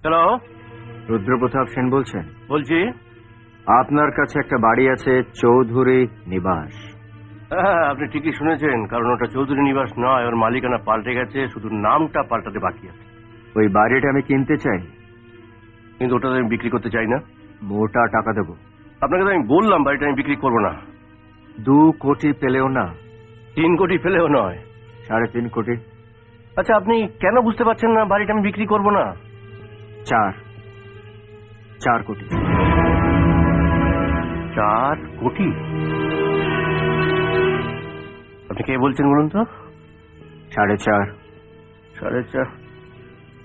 Hello Rudrapratap Sen বলছেন। বলছি। আপনার কাছে একটা বাড়ি আছে চৌধুরী নিবাস। হ্যাঁ আপনি ঠিকই শুনেছেন কারণ ওটা চৌধুরী নিবাস নয় ওর মালিকানা পাল্টে গেছে শুধু নামটা পাল্টাতে বাকি আছে। ওই বাড়িটা আমি কিনতে চাই। কিন্তু ওটা আমি বিক্রি করতে চাই না। মোটা টাকা দেবো। আপনাকে তো আমি বললাম বাড়িটা আমি বিক্রি করব না। দু কোটি পেলেও না। তিন কোটি পেলেও নয়। সাড়ে তিন কোটি। আচ্ছা আপনি কেন বুঝতে পারছেন না বাড়িটা আমি বিক্রি করব না? চার। চার কোটি। চার কোটি? আপনি কে বলছেন বলুন তো? সাড়ে চার। সাড়ে চার।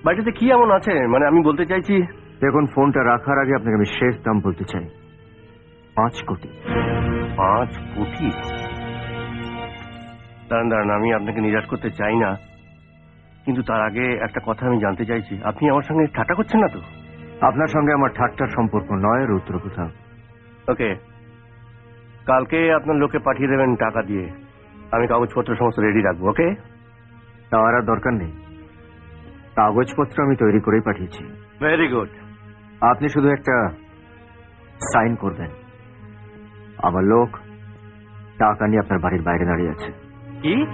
বাড়িটাতে কি এমন আছে? মানে আমি বলতে চাইছি দেখুন ফোনটা রাখার আগে আপনাকে আমি শেষ দাম বলতে চাই। পাঁচ কোটি। পাঁচ কোটি? দাঁড়ান দাঁড়ান আমি আপনাকে নিরাশ করতে চাই না। কিন্তু তার আগে একটা কথা আমি জানতে চাইছি। আপনি আমার সঙ্গে ঠাট্টা করছেন না তো? আপনার সঙ্গে আমার ঠাট্টার সম্পর্ক নয় রুদ্রপ্রতাপ ওকে। কালকে আপনার লোকে পাঠিয়ে দেবেন টাকা দিয়ে। আমি কাগজপত্র সমস্ত রেডি রাখব ওকে? তার আর দরকার নেই। কাগজপত্র আমি তৈরি করেই পাঠিয়েছি। ভেরি গুড আপনি শুধু একটা সাইন করবেন। আমার লোক টাকা নিয়ে আপনার বাড়ির বাইরে দাঁড়িয়ে আছে। কি?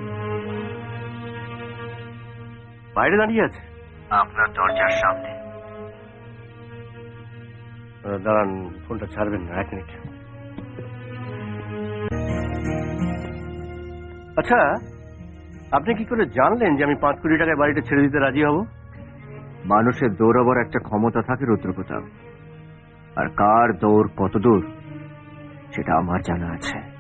বাইরে দাঁড়িয়ে আছে? আপনার দরজার সামনে। দাঁড়ান ফোনটা ছাড়বেন না এক মিনিট। আচ্ছা আপনি কি করে জানলেন যে আমি পাঁচ কোটি টাকায় বাড়িটা ছেড়ে দিতে রাজি হব? মানুষের দৌড়াবার একটা ক্ষমতা থাকে রুদ্রপ্রতাপ। আর কার দৌড় কত দূর সেটা আমার জানা আছে।